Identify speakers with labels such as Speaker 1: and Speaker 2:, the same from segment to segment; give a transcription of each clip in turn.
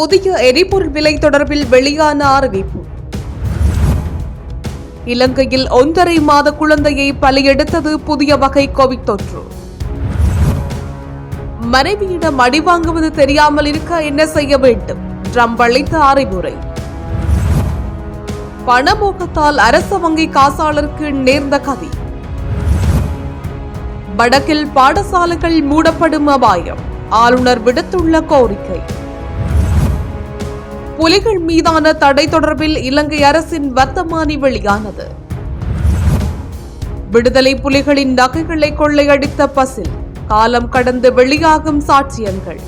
Speaker 1: புதிய எரிபொருள் விலை தொடர்பில் வெளியான அறிவிப்பு. இலங்கையில் ஒன்றரை மாத குழந்தையை பலியெடுத்தது புதிய வகை கோவிட் தொற்று. மனைவியிடம் அடி வாங்குவது தெரியாமல் இருக்க என்ன செய்ய வேண்டும்? ட்ரம்ப் அளித்த அறிவுரை. பணமோகத்தால் அரச வங்கி காசாளருக்கு நேர்ந்த கதி. வடக்கில் பாடசாலைகள் மூடப்படும் அபாயம். ஆளுநர் விடுத்துள்ள கோரிக்கை. புலிகள் மீதான தடை தொடர்பில் இலங்கை அரசின் வர்த்தமானி வெளியானது. விடுதலை புலிகளின் நகைகளை கொள்ளையடித்த பசில் காலம் கடந்து வெளியாகும் சாட்சியங்கள்.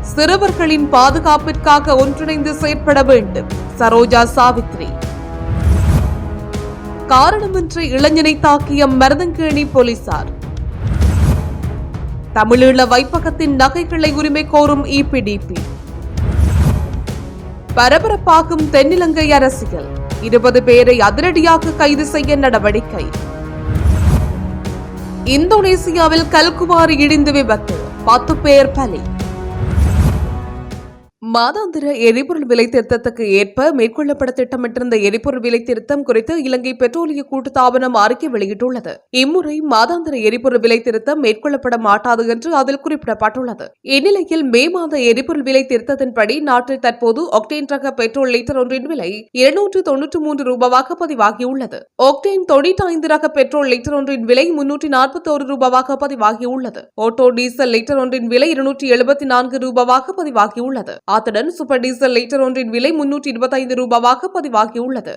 Speaker 1: சிறுவர்களின் பாதுகாப்பிற்காக ஒன்றிணைந்து செயற்பட வேண்டும் சரோஜா சாவித்ரி. காரணமின்றி இளைஞனை தாக்கிய மருதங்கேணி போலீசார். தமிழீழ வைப்பகத்தின் நகைகளை உரிமை கோரும் இபிடிபி பரபரப்பாகும் தென்னிலங்கை அரசியல். இருபது பேரை அதிரடியாக கைது செய்ய நடவடிக்கை. இந்தோனேசியாவில் கல்குவாரி இடிந்து விபத்து. பத்து பேர் பலி. மாதாந்திர எரிபொருள் விலை திருத்தத்துக்கு ஏற்ப மேற்கொள்ளப்பட திட்டமிட்டிருந்த எரிபொருள் விலை திருத்தம் குறித்து இலங்கை பெட்ரோலிய கூட்டுத்தாபனம் அறிக்கை வெளியிட்டுள்ளது. இம்முறை மாதாந்திர எரிபொருள் விலை திருத்தம் மேற்கொள்ளப்பட மாட்டாது என்று அதில் குறிப்பிடப்பட்டுள்ளது. இந்நிலையில் மே மாத எரிபொருள் விலை திருத்தத்தின்படி நாட்டில் தற்போது ஒக்டேன் ரக பெட்ரோல் லிட்டர் ஒன்றின் விலை இருநூற்று தொன்னூற்று மூன்று ரூபாவாக பதிவாகியுள்ளது. ஒக்டேன் தொண்ணூற்றி ஐந்து ரக பெட்ரோல் லிட்டர் ஒன்றின் விலை முன்னூற்றி நாற்பத்தோரு ரூபாவாக பதிவாகியுள்ளது. ஓட்டோ டீசல் லிட்டர் ஒன்றின் விலை இருநூற்றி எழுபத்தி நான்கு ரூபாவாக பதிவாகியுள்ளது. அத்துடன் சூப்பர் டீசல் லிட்டர் ஒன்றின் விலை முன்னூற்றி இருபத்தைந்து ரூபாவாக பதிவாகியுள்ளது.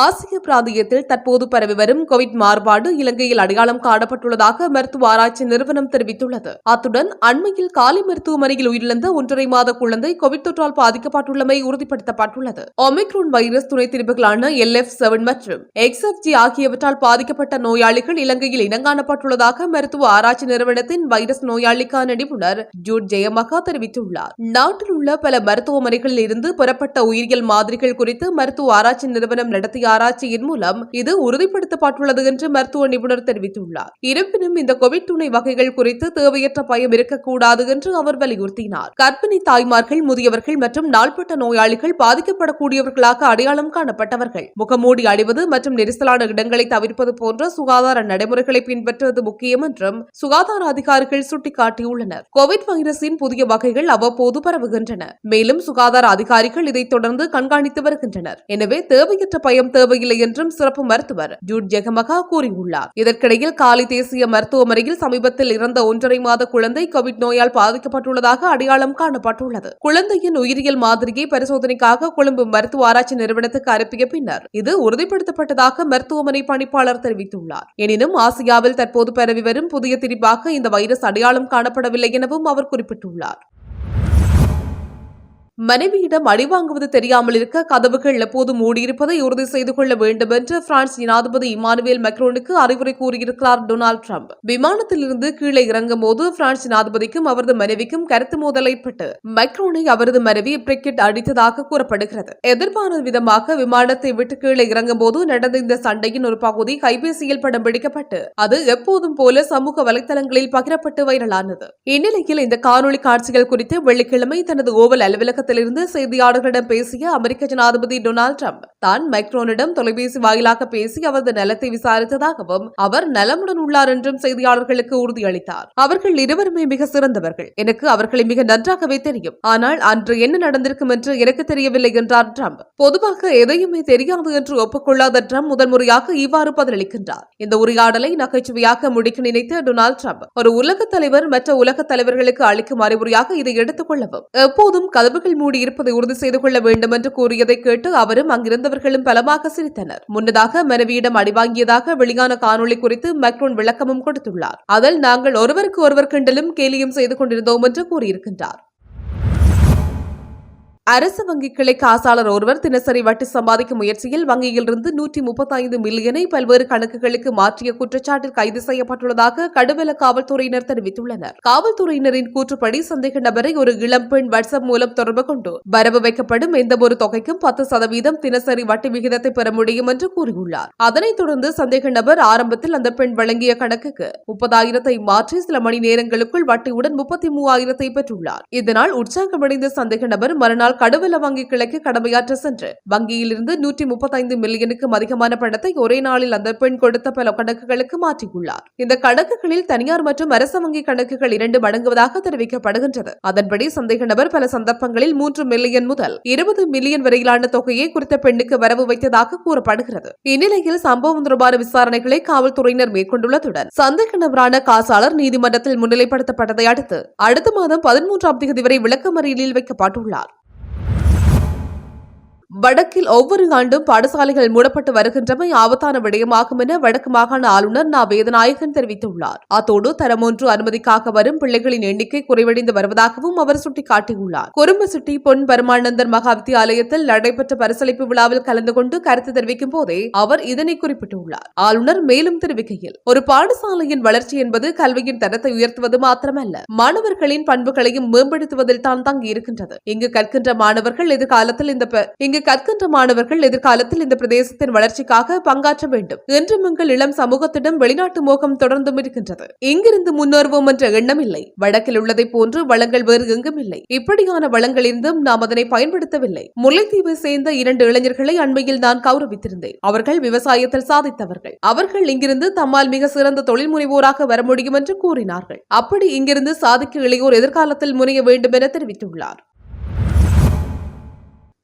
Speaker 1: ஆசிய பிராந்தியத்தில் தற்போது பரவி வரும் கோவிட் மாறுபாடு இலங்கையில் அடையாளம் காணப்பட்டுள்ளதாக மருத்துவ ஆராய்ச்சி நிறுவனம் தெரிவித்துள்ளது. அத்துடன் அண்மையில் காலி மருத்துவமனையில் உயிரிழந்த ஒன்றரை மாத குழந்தை கோவிட் தொற்றால் பாதிக்கப்பட்டுள்ளமை உறுதிப்படுத்தப்பட்டுள்ளது. ஒமிக்ரோன் வைரஸ் துணை திரிவுகளான எல் எஃப் செவன் மற்றும் எக்ஸ் எஃப் ஜி ஆகியவற்றால் பாதிக்கப்பட்ட நோயாளிகள் இலங்கையில் இனங்காணப்பட்டுள்ளதாக மருத்துவ ஆராய்ச்சி நிறுவனத்தின் வைரஸ் நோயாளிக்கான நிபுணர் ஜூட் ஜெயமகா தெரிவித்துள்ளார். நாட்டில் உள்ள பல மருத்துவமனைகளில் இருந்து பெறப்பட்ட உயிரியல் மாதிரிகள் குறித்து மருத்துவ ஆராய்ச்சி நிறுவனம் நடத்திய ஆராய்ச்சியின் மூலம் இது உறுதிப்படுத்தப்பட்டுள்ளது என்று மருத்துவ நிபுணர் தெரிவித்துள்ளார். இருப்பினும் இந்த கோவிட் துணை வகைகள் குறித்து தேவையற்ற பயம் இருக்கக்கூடாது என்று அவர் வலியுறுத்தினார். கர்ப்பிணி தாய்மார்கள் முதியவர்கள் மற்றும் நாள்பட்ட நோயாளிகள் பாதிக்கப்படக்கூடியவர்களாக அடையாளம் காணப்பட்டவர்கள். முகமூடி அணிவது மற்றும் நெரிசலான இடங்களை தவிர்ப்பது போன்ற சுகாதார நடைமுறைகளை பின்பற்றுவது முக்கியம் என்றும் சுகாதார அதிகாரிகள் சுட்டிக்காட்டியுள்ளனர். கோவிட் வைரஸின் புதிய வகைகள் அவ்வப்போது பரவுகின்றன. மேலும் சுகாதார அதிகாரிகள் இதை தொடர்ந்து கண்காணித்து வருகின்றனர். எனவே தேவையற்ற பயம் தேவையில்லை என்றும் சிறப்பு மருத்துவர் ஜூட் ஜெகமகா கூறியுள்ளார். இதற்கிடையில் காலி தேசிய மருத்துவமனையில் சமீபத்தில் இறந்த ஒன்றரை மாத குழந்தை கோவிட் நோயால் பாதிக்கப்பட்டுள்ளதாக அடையாளம் காணப்பட்டுள்ளது. குழந்தையின் உயிரியல் மாதிரியை பரிசோதனைக்காக கொழும்பு மருத்துவ ஆராய்ச்சி நிறுவனத்துக்கு அனுப்பிய பின்னர் இது உறுதிப்படுத்தப்பட்டதாக மருத்துவமனை பணிப்பாளர் தெரிவித்துள்ளார். எனினும் ஆசியாவில் தற்போது பரவி வரும் புதிய திரிபாக இந்த வைரஸ் அடையாளம் காணப்படவில்லை எனவும் அவர் குறிப்பிட்டுள்ளார். மனைவியிடம் அடிவாங்குவது தெரியாமல் இருக்க கதவுகள் எப்போதும் மூடியிருப்பதை உறுதி செய்து கொள்ள வேண்டும் என்று பிரான்ஸ் ஜனாதிபதி இமானுவேல் மெக்ரோனுக்கு அறிவுரை கூறியிருக்கிறார் டொனால்டு ட்ரம்ப். விமானத்திலிருந்து கீழே இறங்கும் போது பிரான்ஸ் ஜனாதிபதிக்கும் அவரது மனைவிக்கும் கருத்து மோதல் ஏற்பட்டு மெக்ரோனை அவரது மனைவி பிரிக்கெட் அடித்ததாக கூறப்படுகிறது. எதிர்பாராத விதமாக விமானத்தை விட்டு கீழே இறங்கும் போது நடந்த இந்த சண்டையின் ஒரு பகுதி கைபேசியில் படம் பிடிக்கப்பட்டு அது எப்போதும் போல சமூக வலைதளங்களில் பகிரப்பட்டு வைரலானது. இந்நிலையில் இந்த காணொலி காட்சிகள் குறித்து வெள்ளிக்கிழமை தனது ஓவல் அலுவலகத்திலிருந்து செய்தியாளர்களிடம் பேசிய அமெரிக்க ஜனாதிபதி டொனால்டு ட்ரம்ப் தான் மைக்ரோனிடம் தொலைபேசி வாயிலாக பேசி அவரது நலத்தை விசாரித்ததாகவும் அவர் நலமுடன் உள்ளார் என்றும் செய்தியாளர்களுக்கு உறுதியளித்தார். அவர்கள் இருவருமே மிக சிறந்தவர்கள். எனக்கு அவர்களை மிக நன்றாகவே தெரியும். ஆனால் அன்று என்ன நடந்திருக்கும் என்று எனக்கு தெரியவில்லை என்றார் ட்ரம்ப். பொதுவாக எதையுமே தெரியாது என்று ஒப்புக்கொள்ளாத ட்ரம்ப் முதன்முறையாக இவ்வாறு பதிலளிக்கின்றார். இந்த உரையாடலை நகைச்சுவையாக முடிக்க நினைத்த டொனால்டு ட்ரம்ப் ஒரு உலக தலைவர் மற்ற உலக தலைவர்களுக்கு அளிக்கும் அறிவுரையாக இதை எடுத்துக் கொள்ளவும். எப்போதும் கதவுகள் மூடி இருப்பதை உறுதி செய்து கொள்ள வேண்டும் என்று கூறியதை கேட்டு அவரும் அங்கிருந்தவர்களும் பலமாக சிரித்தனர். முன்னதாக மனைவியிடம் அடிவாங்கியதாக வெளியான காணொளி குறித்து மெக்ரோன் விளக்கமும் கொடுத்துள்ளார். அதில் நாங்கள் ஒருவருக்கு ஒருவர் கிண்டலும் கேலியும் செய்து கொண்டிருந்தோம் என்று கூறியிருக்கின்றார். அரசு வங்கி கிளை காசாளர் ஒருவர் தினசரி வட்டி சம்பாதிக்கும் முயற்சியில் வங்கியிலிருந்து நூற்றி முப்பத்தைந்து மில்லியனை பல்வேறு கணக்குகளுக்கு மாற்றிய குற்றச்சாட்டில் கைது செய்யப்பட்டுள்ளதாக கடுவல காவல்துறையினர் தெரிவித்துள்ளனர். காவல்துறையினரின் கூற்றுப்படி சந்தேக நபரை ஒரு இளம்பெண் வாட்ஸ்அப் மூலம் தொடர்பு கொண்டு வரவு வைக்கப்படும் எந்தவொரு தொகைக்கும் பத்து சதவீதம் தினசரி வட்டி விகிதத்தை பெற முடியும் என்று கூறியுள்ளார். அதனைத் தொடர்ந்து சந்தேக நபர் ஆரம்பத்தில் அந்த பெண் வழங்கிய கணக்குக்கு முப்பதாயிரத்தை மாற்றி சில மணி நேரங்களுக்குள் வட்டியுடன் முப்பத்தி மூவாயிரத்தை பெற்றுள்ளார். இதனால் உற்சாகமடைந்த சந்தேக நபர் மறுநாள் கடுவல வங்கி கிளைக்கு கடமையாற்ற சென்று வங்கியிலிருந்து நூற்றி முப்பத்தைந்து மில்லியனுக்கும் அதிகமான பணத்தை ஒரே நாளில் அந்த பெண் கொடுத்த பல கணக்குகளுக்கு மாற்றியுள்ளார். இந்த கணக்குகளில் தனியார் மற்றும் அரசு வங்கி கணக்குகள் இரண்டு மடங்குவதாக தெரிவிக்கப்படுகின்றது. அதன்படி சந்தேக நபர் பல சந்தர்ப்பங்களில் மூன்று மில்லியன் முதல் இருபது மில்லியன் வரையிலான தொகையை குறித்த பெண்ணுக்கு வரவு வைத்ததாக கூறப்படுகிறது. இந்நிலையில் சம்பவம் தொடர்பான விசாரணைகளை காவல்துறையினர் மேற்கொண்டுள்ளதுடன் சந்தேக நபரான காசாளர் நீதிமன்றத்தில் முன்னிலைப்படுத்தப்பட்டதை அடுத்து அடுத்த மாதம் பதிமூன்றாம் தேதி வரை விளக்கமறியலில் வைக்கப்பட்டுள்ளார். வடக்கில் ஒவ்வொரு ஆண்டும் பாடசாலைகள் மூடப்பட்டு வருகின்றமை ஆபத்தான விடயமாகும் என வடக்கு மாகாண ஆளுநர் நா. வேதநாயகன் தெரிவித்துள்ளார். அத்தோடு தரம் ஒன்று அனுமதிக்காக வரும் பிள்ளைகளின் எண்ணிக்கை குறைவடைந்து வருவதாகவும் அவர் சுட்டிக்காட்டியுள்ளார். குறும்பசிட்டி பொன் பரமானந்தர் மகா வித்தியாலயத்தில் நடைபெற்ற பரிசளிப்பு விழாவில் கலந்து கொண்டு கருத்து தெரிவிக்கும் போதே அவர் இதனை குறிப்பிட்டுள்ளார். ஆளுநர் மேலும் தெரிவிக்கையில் ஒரு பாடசாலையின் வளர்ச்சி என்பது கல்வியின் தரத்தை உயர்த்துவது மாத்திரமல்ல மாணவர்களின் பண்புகளையும் மேம்படுத்துவதில் தான் தங்கி இருக்கின்றது இங்கு கற்கின்ற மாணவர்கள் எதிர்காலத்தில் இந்த இங்கு கற்கின்ற மாணவர்கள் எதிர்காலத்தில் இந்த பிரதேசத்தின் வளர்ச்சிக்காக பங்காற்ற வேண்டும். என்றும் எங்கள் இளம் சமூகத்திடம் வெளிநாட்டு மோகம் தொடர்ந்தும் இருக்கின்றது. இங்கிருந்து முன்னேறுவோம் என்ற எண்ணம் இல்லை. வடக்கில் உள்ளதைப் போன்று வளங்கள் வேறு எங்கும் இல்லை. இப்படியான வளங்கள் இருந்தும் நாம் அதனை பயன்படுத்தவில்லை. முல்லைத்தீவை சேர்ந்த இரண்டு இளைஞர்களை அண்மையில் நான் கௌரவித்திருந்தேன். அவர்கள் விவசாயத்தில் சாதித்தவர்கள். அவர்கள் இங்கிருந்து தம்மால் மிக சிறந்த தொழில் முனைவோராக வர முடியும் என்று கூறினார்கள். அப்படி இங்கிருந்து சாதிக்க இளையோர் எதிர்காலத்தில் முனைய வேண்டும் என தெரிவித்துள்ளார்.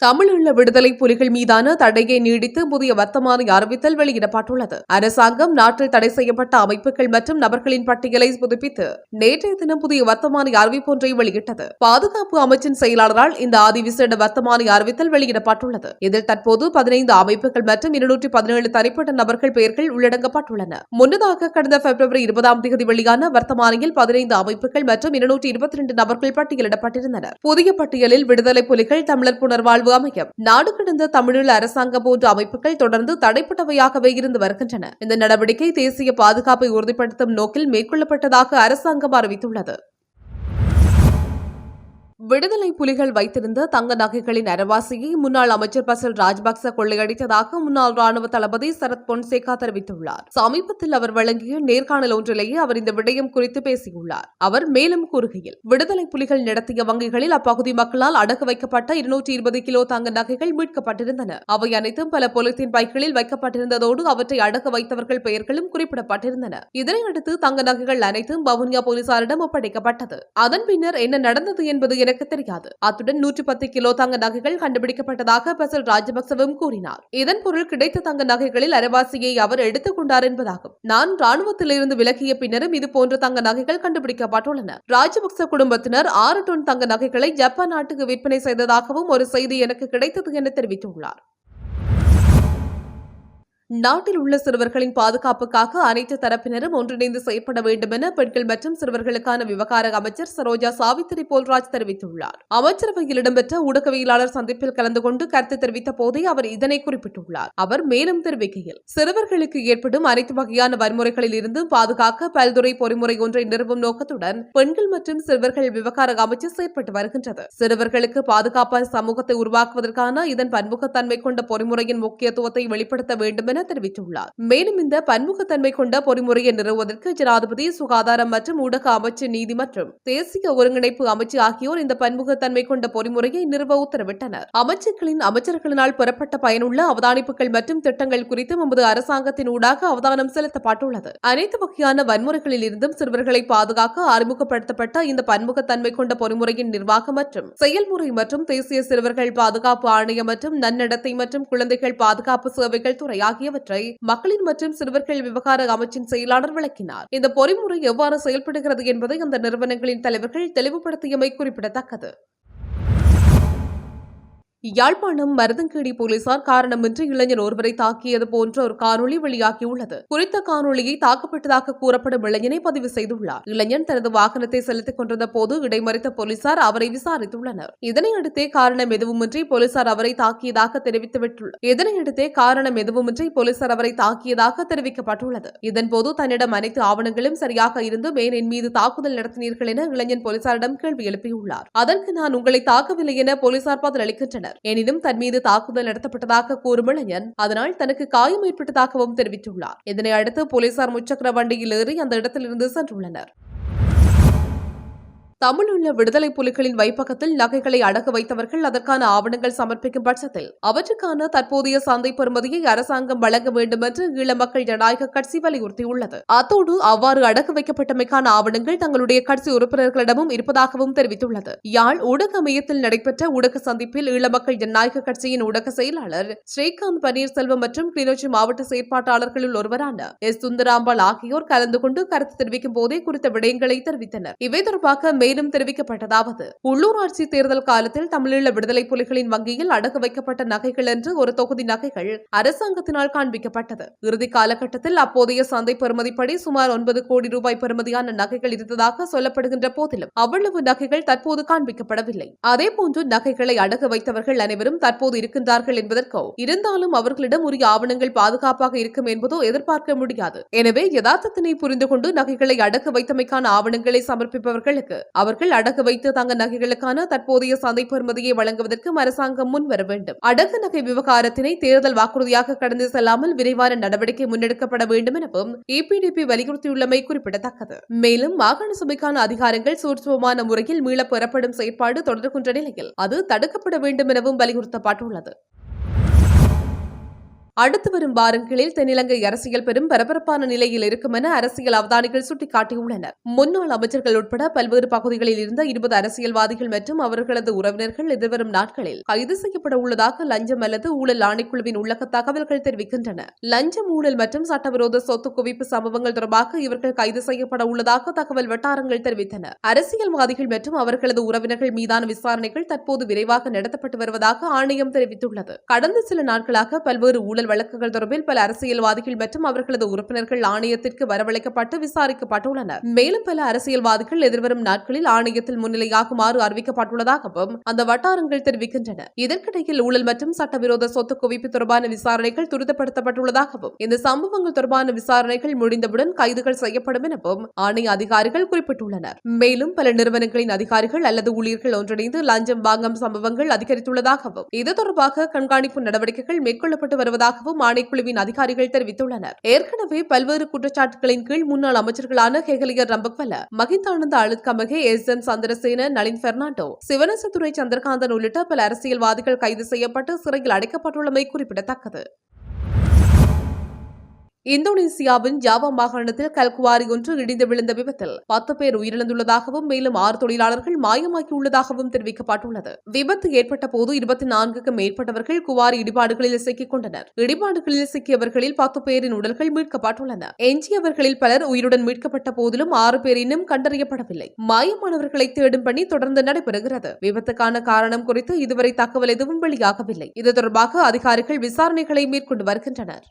Speaker 1: தமிழீழ விடுதலை புலிகள் மீதான தடையை நீடித்து புதிய வர்த்தமானி அறிவித்தல் வெளியிடப்பட்டுள்ளது. அரசாங்கம் நாட்டில் தடை செய்யப்பட்ட அமைப்புகள் மற்றும் நபர்களின் பட்டியலை புதுப்பித்து நேற்றைய தினம் புதிய வர்த்தமானி அறிவிப்பொன்றை வெளியிட்டது. பாதுகாப்பு அமைச்சின் செயலாளரால் இந்த ஆதி விசேட வர்த்தமானி அறிவித்தல் வெளியிடப்பட்டுள்ளது. இதில் தற்போது பதினைந்து அமைப்புகள் மற்றும் இருநூற்றி பதினேழு தனிப்பட்ட நபர்கள் பெயர்கள் உள்ளடங்கப்பட்டுள்ளன. முன்னதாக கடந்த பிப்ரவரி இருபதாம் தேதி வெளியான வர்த்தமானியில் பதினைந்து அமைப்புகள் மற்றும் இருநூற்றி இருபத்தி இரண்டு நபர்கள் பட்டியலிடப்பட்டிருந்தனர் புதிய பட்டியலில் விடுதலை புலிகள் தமிழர் புனர்வாழ்வு அமையம் நாடு கடந்த தமிழீழ அரசாங்கம் போன்ற அமைப்புகள் தொடர்ந்து தடைப்பட்டவையாகவே இருந்து வருகின்றன. இந்த நடவடிக்கை தேசிய பாதுகாப்பை உறுதிப்படுத்தும் நோக்கில் மேற்கொள்ளப்பட்டதாக அரசாங்கம் அறிவித்துள்ளது. விடுதலை புலிகள் வைத்திருந்த தங்க நகைகளின் அரவாசியை முன்னாள் அமைச்சர் பசல் ராஜபக்ச கொள்ளையடித்ததாக முன்னாள் ராணுவ தளபதி சரத் பொன்சேகா தெரிவித்துள்ளார். சமீபத்தில் அவர் வழங்கிய நேர்காணல் ஒன்றிலேயே அவர் இந்த விடயம் குறித்து பேசியுள்ளார். அவர் மேலும் கூறுகையில் விடுதலை புலிகள் நடத்திய வங்கிகளில் அப்பகுதி மக்களால் அடகு வைக்கப்பட்ட இருநூற்றி இருபது கிலோ தங்க நகைகள் மீட்கப்பட்டிருந்தன. அவை அனைத்தும் பல பொலித்தீன் பைகளில் வைக்கப்பட்டிருந்ததோடு அவற்றை அடகு வைத்தவர்கள் பெயர்களும் குறிப்பிடப்பட்டிருந்தன. இதனையடுத்து தங்க நகைகள் அனைத்தும் வவுனியா போலீசாரிடம் ஒப்படைக்கப்பட்டது. அதன் பின்னர் என்ன நடந்தது என்பது எனக்கு தெரியாது. அத்துடன் நூற்றி பத்து கிலோ தங்க நகைகள் கண்டுபிடிக்கப்பட்டதாக பசல் ராஜபக்சவும் கூறினார். இதன் பொருள் கிடைத்த தங்க நகைகளில் அரவாசியை அவர் எடுத்துக் கொண்டார் என்பதாகும். நான் ராணுவத்திலிருந்து விலகிய பின்னரும் இது போன்ற தங்க நகைகள் கண்டுபிடிக்கப்பட்டுள்ளன. ராஜபக்ச குடும்பத்தினர் ஆறு டன் தங்க நகைகளை ஜப்பான் நாட்டுக்கு விற்பனை செய்ததாகவும் ஒரு செய்தி எனக்கு கிடைத்தது என தெரிவித்துள்ளார். நாட்டில் உள்ள சிறுவர்களின் பாதுகாப்புக்காக அனைத்து தரப்பினரும் ஒன்றிணைந்து செயல்பட வேண்டும் என பெண்கள் மற்றும் சிறுவர்களுக்கான விவகார அமைச்சர் சரோஜா சாவித்திரி போல்ராஜ் தெரிவித்துள்ளார். அமைச்சரவையில் இடம்பெற்ற ஊடகவியலாளர் சந்திப்பில் கலந்து கொண்டு கருத்து தெரிவித்த போதே அவர் இதனை குறிப்பிட்டுள்ளார். அவர் மேலும் தெரிவிக்கையில் சிறுவர்களுக்கு ஏற்படும் அனைத்து வகையான வன்முறைகளில் இருந்து பாதுகாக்க பல்துறை பொறிமுறை ஒன்றை நிறுவும் நோக்கத்துடன் பெண்கள் மற்றும் சிறுவர்கள் விவகார அமைச்சர் செயற்பட்டு வருகின்றது. சிறுவர்களுக்கு பாதுகாப்பான சமூகத்தை உருவாக்குவதற்கான இதன் பன்முகத்தன்மை கொண்ட பொறிமுறையின் முக்கியத்துவத்தை வெளிப்படுத்த வேண்டும் என என தெரிவித்துள்ளார். மேலும் இந்த பன்முகத்தன்மை கொண்ட பொறிமுறையை நிறுவுவதற்கு ஜனாதிபதி சுகாதாரம் மற்றும் ஊடக அமைச்சு நீதி மற்றும் தேசிய ஒருங்கிணைப்பு அமைச்சு ஆகியோர் இந்த பன்முகத்தன்மை கொண்ட பொறிமுறையை நிறுவ உத்தரவிட்டனர். அமைச்சர்களின் அமைச்சர்களினால் பெறப்பட்ட பயனுள்ள அவதானிப்புகள் மற்றும் திட்டங்கள் குறித்து நமது அரசாங்கத்தின் ஊடாக அவதானம் செலுத்தப்பட்டுள்ளது. அனைத்து வகையான வன்முறைகளில் இருந்தும் சிறுவர்களை பாதுகாக்க அறிமுகப்படுத்தப்பட்ட இந்த பன்முகத்தன்மை கொண்ட பொறிமுறையின் நிர்வாகம் மற்றும் செயல்முறை மற்றும் தேசிய சிறுவர்கள் பாதுகாப்பு ஆணையம் மற்றும் நன்னடத்தை மற்றும் குழந்தைகள் பாதுகாப்பு சேவைகள் துறை ஆகிய ஆகியவற்றை மக்களின் மற்றும் சிறுவர்கள் விவகார அமைச்சின் செயலாளர் விளக்கினார். இந்த பொறிமுறை எவ்வாறு செயல்படுகிறது என்பதை அந்த நிறுவனங்களின் தலைவர்கள் தெளிவுபடுத்தியமை குறிப்பிடத்தக்கது. யாழ்ப்பாணம் மருதங்கேடி போலீசார் காரணமின்றி இளைஞர் ஒருவரை தாக்கியது போன்ற ஒரு காணொளி வெளியாகியுள்ளது. குறித்த காணொளியை தாக்கப்பட்டதாக கூறப்படும் இளைஞனை பதிவு செய்துள்ளார். இளைஞன் தனது வாகனத்தை செலுத்திக் கொண்டிருந்த போது இடைமறித்த போலீசார் அவரை விசாரித்துள்ளனர். இதனையடுத்தே காரணம் எதுவுமின்றி போலீசார் அவரை தாக்கியதாக தெரிவித்துவிட்டுள்ளார் இதனையடுத்தே காரணம் எதுவுமின்றி போலீசார் அவரை தாக்கியதாக தெரிவிக்கப்பட்டுள்ளது. இதன்போது தன்னிடம் அனைத்து ஆவணங்களும் சரியாக இருந்து மேன் என் மீது தாக்குதல் நடத்தினீர்கள் என இளைஞன் போலீசாரிடம் கேள்வி எழுப்பியுள்ளார். அதற்கு நான் உங்களை தாக்கவில்லை என போலீசார் பதிலளிக்கின்றனர். அளிக்கின்றனர் எனினும் தன் மீது தாக்குதல் நடத்தப்பட்டதாக கூறும் இளைஞன் அதனால் தனக்கு காயம் ஏற்பட்டதாகவும் தெரிவித்துள்ளார். இதனை அடுத்து போலீசார் முச்சக்கர வண்டியில் ஏறி அந்த இடத்திலிருந்து சென்றுள்ளனர். தமிழுள்ள விடுதலை புலிகளின் வைப்பகத்தில் நகைகளை அடகு வைத்தவர்கள் அதற்கான ஆவணங்கள் சமர்ப்பிக்கும் பட்சத்தில் அவற்றுக்கான தற்போதைய சந்தை பெறுமதியை அரசாங்கம் வழங்க வேண்டும் என்று ஈழ மக்கள் ஜனநாயக கட்சி வலியுறுத்தியுள்ளது. அத்தோடு அவ்வாறு அடகு வைக்கப்பட்டமைக்கான ஆவணங்கள் தங்களுடைய கட்சி உறுப்பினர்களிடமும் இருப்பதாகவும் தெரிவித்துள்ளது. யாழ் ஊடக மையத்தில் நடைபெற்ற ஊடக சந்திப்பில் ஈழ மக்கள் ஜனநாயக கட்சியின் ஊடக செயலாளர் ஸ்ரீகாந்த் பன்னீர்செல்வம் மற்றும் கிளிநொச்சி மாவட்ட செயற்பாட்டாளர்களில் ஒருவரான எஸ் சுந்தராம்பாள் ஆகியோர் கலந்து கொண்டு கருத்து தெரிவிக்கும் போதே குறித்த விடயங்களை தெரிவித்தனர். இவை தொடர்பாக மேலும் தெரிவிக்கப்பட்டதாவது. உள்ளூராட்சி தேர்தல் காலத்தில் தமிழீழ விடுதலை புலிகளின் வங்கியில் அடகு வைக்கப்பட்ட நகைகள் என்று ஒரு தொகுதி நகைகள் அரசாங்கத்தினால் காண்பிக்கப்பட்டது. இறுதி காலகட்டத்தில் அப்போதைய சந்தை பெறுமதிப்படி சுமார் ஒன்பது கோடி ரூபாய் பெறுமதியான நகைகள் இருந்ததாக சொல்லப்படுகின்ற போதிலும் அவ்வளவு நகைகள் தற்போது காண்பிக்கப்படவில்லை. அதேபோன்று நகைகளை அடகு வைத்தவர்கள் அனைவரும் தற்போது இருக்கின்றார்கள் என்பதற்கோ இருந்தாலும் அவர்களிடம் உரிய ஆவணங்கள் பாதுகாப்பாக இருக்கும் என்பதோ எதிர்பார்க்க முடியாது. எனவே யதார்த்தத்தினை புரிந்து கொண்டு நகைகளை அடகு வைத்தமைக்கான ஆவணங்களை சமர்ப்பிப்பவர்களுக்கு அவர்கள் அடகு வைத்து தங்க நகைகளுக்கான தற்போதைய சந்தை பெறுமதியை வழங்குவதற்கு அரசாங்கம் முன்வர வேண்டும். அடகு நகை விவகாரத்தினை தேர்தல் வாக்குறுதியாக கடந்து செல்லாமல் விரைவான நடவடிக்கை முன்னெடுக்கப்பட வேண்டும் எனவும் ஏபிடிபி வலியுறுத்தியுள்ளமை குறிப்பிடத்தக்கது. மேலும் மாகாண சபைக்கான அதிகாரங்கள் சூட்சுமமான முறையில் மீளப் பெறப்படும் செயற்பாடு தொடர்கின்ற நிலையில் அது தடுக்கப்பட வேண்டும் எனவும் வலியுறுத்தப்பட்டுள்ளது. அடுத்து வரும் வாரங்களில் தென்னிலங்கை அரசியல் பெரும் பரபரப்பான நிலையில் இருக்கும் என அரசியல் அவதானிகள் சுட்டிக்காட்டியுள்ளனர். முன்னாள் அமைச்சர்கள் உட்பட பல்வேறு பகுதிகளில் இருந்த இருபது அரசியல்வாதிகள் மற்றும் அவர்களது உறவினர்கள் எதிர்வரும் நாட்களில் கைது செய்யப்பட உள்ளதாக லஞ்சம் அல்லது ஊழல் ஆணைக்குழுவின் உள்ளக தகவல்கள் தெரிவிக்கின்றன. லஞ்சம் ஊழல் மற்றும் சட்டவிரோத சொத்து குவிப்பு சம்பவங்கள் தொடர்பாக இவர்கள் கைது செய்யப்பட உள்ளதாக தகவல் வட்டாரங்கள் தெரிவித்தன. அரசியல்வாதிகள் மற்றும் அவர்களது உறவினர்கள் மீதான விசாரணைகள் தற்போது விரைவாக நடத்தப்பட்டு வருவதாக ஆணையம் தெரிவித்துள்ளது. கடந்த சில நாட்களாக பல்வேறு ஊழல் வழக்குகள் தொடர்பில் பல அரசியல்வாதிகள் மற்றும் அவர்களது உறுப்பினர்கள் ஆணையத்திற்கு வரவழைக்கப்பட்டு விசாரிக்கப்பட்டுள்ளனர். மேலும் பல அரசியல்வாதிகள் எதிர்வரும் நாட்களில் ஆணையத்தில் முன்னிலையாகுமாறு அறிவிக்கப்பட்டுள்ளதாகவும் அந்த வட்டாரங்கள் தெரிவிக்கின்றன. இதற்கிடையில் ஊழல் மற்றும் சட்டவிரோத சொத்து குவிப்பு தொடர்பான விசாரணைகள் துரிதப்படுத்தப்பட்டுள்ளதாகவும் இந்த சம்பவங்கள் தொடர்பான விசாரணைகள் முடிந்தவுடன் கைதுகள் செய்யப்படும் எனவும் ஆணைய அதிகாரிகள் குறிப்பிட்டுள்ளனர். மேலும் பல நிறுவனங்களின் அதிகாரிகள் அல்லது ஊழியர்கள் ஒன்றிணைந்து லஞ்சம் வாங்கும் சம்பவங்கள் அதிகரித்துள்ளதாகவும் இது தொடர்பாக கண்காணிப்பு நடவடிக்கைகள் மேற்கொள்ளப்பட்டு வருவதாக வருவதாகவும் ஆணைக்குழுவின் அதிகாரிகள் தெரிவித்துள்ளனர். ஏற்கனவே பல்வேறு குற்றச்சாட்டுகளின் கீழ் முன்னாள் அமைச்சர்களான ஹெகலியர் ரம்பக்வல மகிந்தானந்த அழுத்கமகே எஸ். என். சந்திரசேன நளின் பெர்னாண்டோ சிவனசத்துறை சந்திரகாந்தன் உள்ளிட்ட பல அரசியல்வாதிகள் கைது செய்யப்பட்டு சிறையில் அடைக்கப்பட்டுள்ளமை குறிப்பிடத்தக்கது. இந்தோனேசியாவின் ஜாவா மாகாணத்தில் கல்குவாரி ஒன்று இடிந்து விழுந்த விபத்தில் பத்து பேர் உயிரிழந்துள்ளதாகவும் மேலும் ஆறு தொழிலாளர்கள் மாயமாக்கியுள்ளதாகவும் தெரிவிக்கப்பட்டுள்ளது. விபத்து ஏற்பட்ட போது இருபத்தி நான்குக்கும் மேற்பட்டவர்கள் குவாரி இடிபாடுகளில் சிக்கிக் கொண்டனர். இடிபாடுகளில் சிக்கியவர்களில் பத்து பேரின் உடல்கள் மீட்கப்பட்டுள்ளன. எஞ்சியவர்களில் பலர் உயிருடன் மீட்கப்பட்ட போதிலும் ஆறு பேர் இன்னும் கண்டறியப்படவில்லை. மாயமானவர்களை தேடும் பணி தொடர்ந்து நடைபெறுகிறது. விபத்துக்கான காரணம் குறித்து இதுவரை தகவல் எதுவும் வெளியாகவில்லை. இது தொடர்பாக அதிகாரிகள் விசாரணைகளை மேற்கொண்டு வருகின்றனர்.